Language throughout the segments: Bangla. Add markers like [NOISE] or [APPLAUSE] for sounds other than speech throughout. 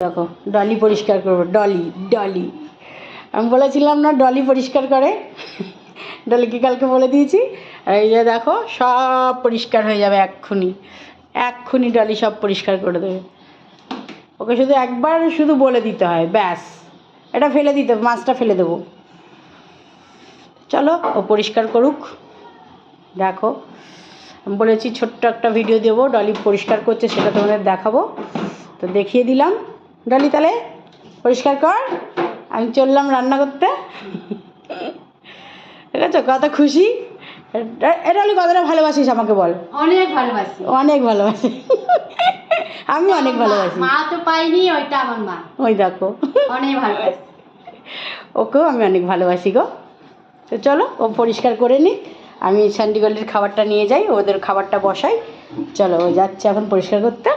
দেখো, ডলি পরিষ্কার করব, ডলি ডলি। আমি বলেছিলাম না ডলি পরিষ্কার করে? ডলিকে কালকে বলে দিয়েছি। আর এই যে দেখো, সব পরিষ্কার হয়ে যাবে এক্ষুনি। এক্ষুনি ডলি সব পরিষ্কার করে দেবে। ওকে শুধু একবার শুধু বলে দিতে হয়, ব্যাস। এটা ফেলে দিতে, মাছটা ফেলে দেবো। চলো, ও পরিষ্কার করুক। দেখো, আমি বলেছি ছোট্ট একটা ভিডিও দেবো, ডলি পরিষ্কার করছে, সেটা তোমাদের দেখাবো। তো দেখিয়ে দিলাম। ডলি তাহলে পরিষ্কার কর। আমি চললাম রান্না করতে। ঠিক আছে কত খুশি। এ ডলি কতটা ভালোবাসিস আমাকে বল। অনেক ভালোবাসি। অনেক ভালোবাসি। আমি অনেক ভালোবাসি। মা তো পাইনি ওইটা আমার মা। ওই দেখো। অনেক ভালোবাসি। ওকেও আমি অনেক ভালোবাসি গো। তো চলো ও পরিষ্কার করে নিক। আমি স্যান্ডিগলির খাবারটা নিয়ে যাই ওদের খাবারটা বসাই। চলো ও যাচ্ছে এখন পরিষ্কার করতে।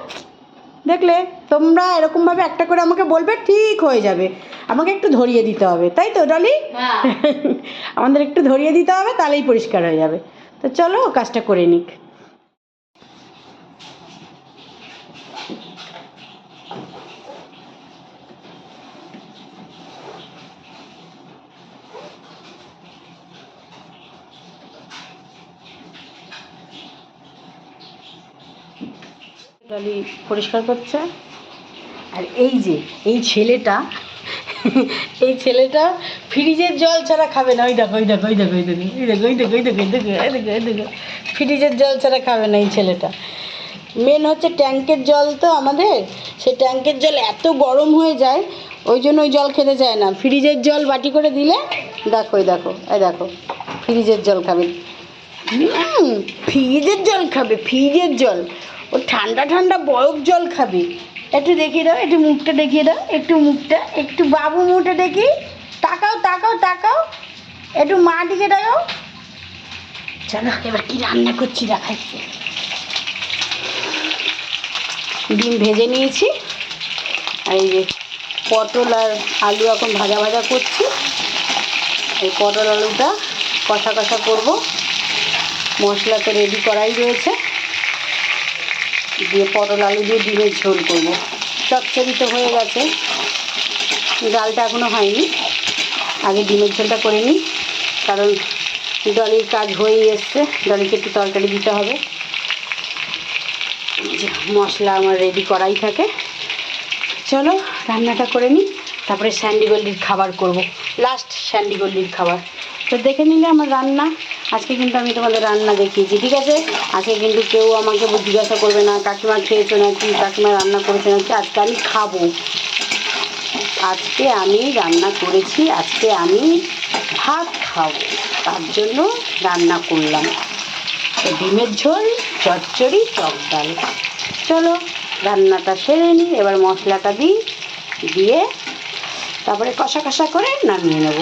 দেখলে তোমরা এরকমভাবে একটা করে আমাকে বলবে ঠিক হয়ে যাবে। আমাকে একটু ধরিয়ে দিতে হবে তাই তো ডলি? হ্যাঁ। [LAUGHS] আমাদের একটু ধরিয়ে দিতে হবে তাহলেই পরিষ্কার হয়ে যাবে। তো চলো কাজটা করে নিক। ডলি পরিষ্কার করছে আর এই যে এই ছেলেটা এই ছেলেটা ফ্রিজের জল ছাড়া খাবে না ওই দেখো ওই দেখো ওই দেখো ওই দেখো ওই দেখো ওই দেখো ওই দেখো ওই দেখো ওই দেখো ওই দেখো ফ্রিজের জল ছাড়া খাবে না এই ছেলেটা মেন হচ্ছে ট্যাঙ্কের জল তো আমাদের সেই ট্যাঙ্কের জল এত গরম হয়ে যায় ওই জন্য ওই জল খেতে চায় না ফ্রিজের জল বাটি করে দিলে দেখো ওই দেখো এই দেখো ফ্রিজের জল খাবে ফ্রিজের জল খাবে ফ্রিজের জল ও ঠান্ডা ঠান্ডা বরফ জল খাবে। একটু দেখিয়ে দাও, একটু মুখটা দেখিয়ে দাও, একটু মুখটা, একটু বাবু মুখটা দেখি। তাকাও তাকাও তাকাও। একটু মা দিকে তাকাও। চলো, এবার কি রান্না করছি দেখাই। ডিম ভেজে নিয়েছি। আর এই যে পটল আর আলু এখন ভাজা ভাজা করছি। এই পটল আলুটা কষা কষা করব। মশলা তো রেডি করাই রয়েছে। দিয়ে পটল আলু দিয়ে ডিমের ঝোল করব। চচ্চড়ি তো হয়ে গেছে। ডালটা এখনও হয়নি। আগে ডিমের ঝোলটা করে নিই, কারণ ডলির কাজ হয়েই এসছে। ডলিকে একটু তরকারি দিতে হবে। মশলা আমার রেডি করাই থাকে। চলো, রান্নাটা করে নিই। তারপরে স্যান্ডিগল্লির খাবার করব। লাস্ট স্যান্ডিগল্লির খাবার। তো দেখে নিলে আমার রান্না। আজকে কিন্তু আমি তোমাদের রান্না দেখিয়েছি, ঠিক আছে? আজকে কিন্তু কেউ আমাকে জিজ্ঞাসা করবে না, কাকিমা খেয়েছো নাকি, কাকিমা রান্না করেছ নাকি, আজকে আমি খাব। আজকে আমি রান্না করেছি, আজকে আমি ভাত খাব, তার জন্য রান্না করলাম। ডিমের ঝোল, চচ্চড়ি, টক ডাল। চলো, রান্নাটা সেরে নিই, এবার মশলাটা দিই, দিয়ে তারপরে কষা কষা করে নামিয়ে নেব।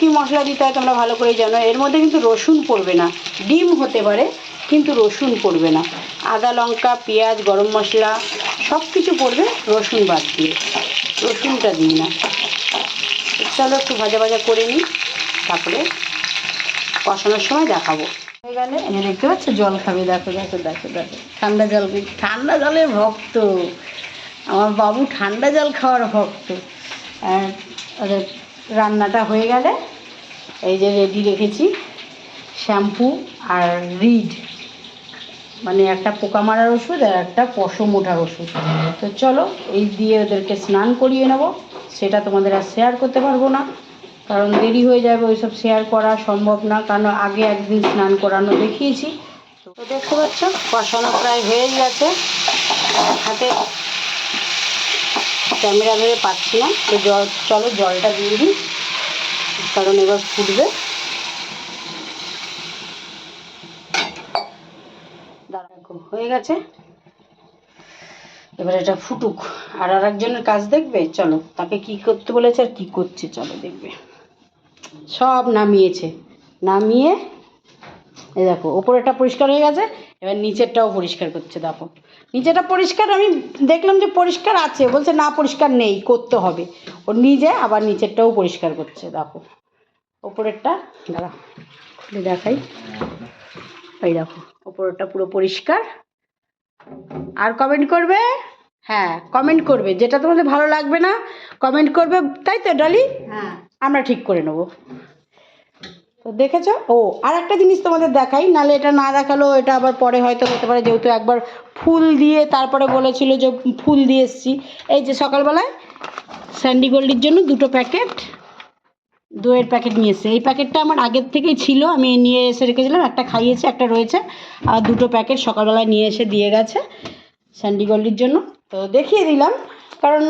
কী মশলা দিতে হয় তোমরা ভালো করে জানো। এর মধ্যে কিন্তু রসুন পড়বে না। ডিম হতে পারে, কিন্তু রসুন পড়বে না। আদা লঙ্কা, পেঁয়াজ, গরম মশলা সব কিছু পড়বে রসুন বাদ দিয়ে। রসুনটা দিই না। চলো একটু ভাজা ভাজা করে নিই, তারপরে কষানোর সময় দেখাবো। হয়ে গেলে এনে দেখতে পাচ্ছ, জল খাবে। দেখো দেখো দেখো দেখো। ঠান্ডা জল ঠান্ডা জলের ভক্ত। আমার বাবু ঠান্ডা জল খাওয়ার ভক্ত। আর রান্নাটা হয়ে গেলে এই যে রেডি রেখেছি শ্যাম্পু আর রিড মানে একটা পোকা মারার ওষুধ আর একটা পশম ওঠার ওষুধ। তো চলো এই দিয়ে ওদেরকে স্নান করিয়ে নেব। সেটা তোমাদের আর শেয়ার করতে পারব না। কারণ দেরি হয়ে যাবে ওইসব শেয়ার করা সম্ভব না। কারণ আগে একদিন স্নান করানো দেখিয়েছি। তো দেখতে পাচ্ছ, কষানো প্রায় হয়েই গেছে। হাতে ক্যামেরা ধরে পাচ্ছি না। তো জল, চলো জলটা দিয়ে দিই। কারণ এবার ফুটবে। হয়ে গেছে। এবার এটা ফুটুক। আর আর একজনের কাজ দেখবে? চলো, তাকে কি করতে বলেছে আর কি করছে, চলো দেখবে। সব নামিয়েছে। নামিয়ে, এই দেখো, ওপরেরটা পরিষ্কার হয়ে গেছে। এবার নিচেরটাও পরিষ্কার করছে দেখো। নিচেটা পরিষ্কার আমি দেখলাম যে পরিষ্কার আছে। বলছে না পরিষ্কার নেই করতে হবে। ও নিজে আবার নিচেরটাও পরিষ্কার করছে দেখো। ওপরেরটা দাঁড়া খুলে দেখাই। এই দেখো ওপরেরটা পুরো পরিষ্কার। আর কমেন্ট করবে? হ্যাঁ কমেন্ট করবে। যেটা তোমাদের ভালো লাগবে না কমেন্ট করবে। তাই তো ডলি? হ্যাঁ। আমরা ঠিক করে নেব। তো দেখেছ? ও আর একটা জিনিস তোমাদের দেখাই, নালে এটা না দেখালেও এটা আবার পরে হয়তো হতে পারে, যেহেতু একবার ফুল দিয়ে তারপরে বলেছিল যে ফুল দিয়ে এসছি। এই যে সকালবেলায় স্যান্ডি গোল্ডির জন্য দুটো প্যাকেট, দইয়ের প্যাকেট নিয়ে এসেছে। এই প্যাকেটটা আমার আগের থেকেই ছিল, আমি নিয়ে এসে রেখেছিলাম, একটা খাইয়েছি, একটা রয়েছে, আর দুটো প্যাকেট সকালবেলায় নিয়ে এসে দিয়ে গেছে স্যান্ডি গোল্ডির জন্য। তো দেখিয়ে দিলাম, কারণ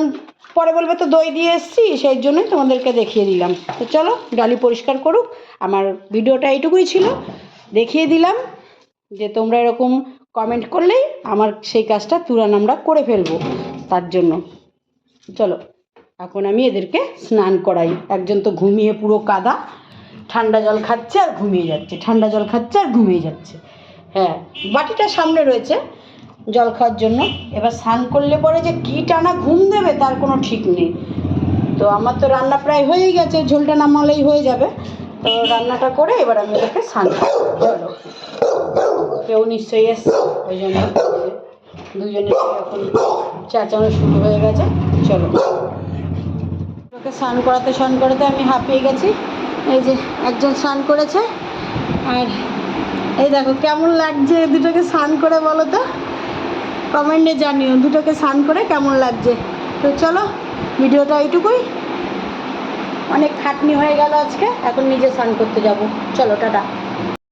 পরে বলবে তো দই দিয়ে এসেছি, সেই জন্যই তোমাদেরকে দেখিয়ে দিলাম। তো চলো, ডালি পরিষ্কার করুক। আমার ভিডিওটা এইটুকুই ছিল। দেখিয়ে দিলাম যে তোমরা এরকম কমেন্ট করলেই আমার সেই কাজটা তুরান আমরা করে ফেলব তার জন্য। চলো, এখন আমি এদেরকে স্নান করাই। একজন তো ঘুমিয়ে পুরো কাদা, ঠান্ডা জল খাচ্ছে আর ঘুমিয়ে যাচ্ছে। ঠান্ডা জল খাচ্ছে আর ঘুমিয়ে যাচ্ছে। হ্যাঁ বাটিটা সামনে রয়েছে। জল খাওয়ার জন্য। এবার স্নান করলে পরে যে কী টানা ঘুম দেবে তার কোনো ঠিক নেই। তো আমার তো রান্না প্রায় হয়েই গেছে, ঝোলটা নামালেই হয়ে যাবে। তো রান্নাটা করে এবার আমি ওদেরকে স্নান। চলো। কেউ নিশ্চয়ই এসছে, ওই জন্য দুজনে এখন চেঁচানো শুরু হয়ে গেছে। চলো। ওকে স্নান করাতে স্নান করাতে আমি হাঁপিয়ে গেছি। এই যে একজন স্নান করেছে। আর এই দেখো, কেমন লাগছে দুটোকে স্নান করে বলো তো? কমেন্টে জানিও, দুটোকে স্নান করে কেমন লাগছে? তো চলো, ভিডিওটা এইটুকুই। অনেক খাটনি হয়ে গেল আজকে, এখন নিজে স্নান করতে যাব। চলো, টাটা।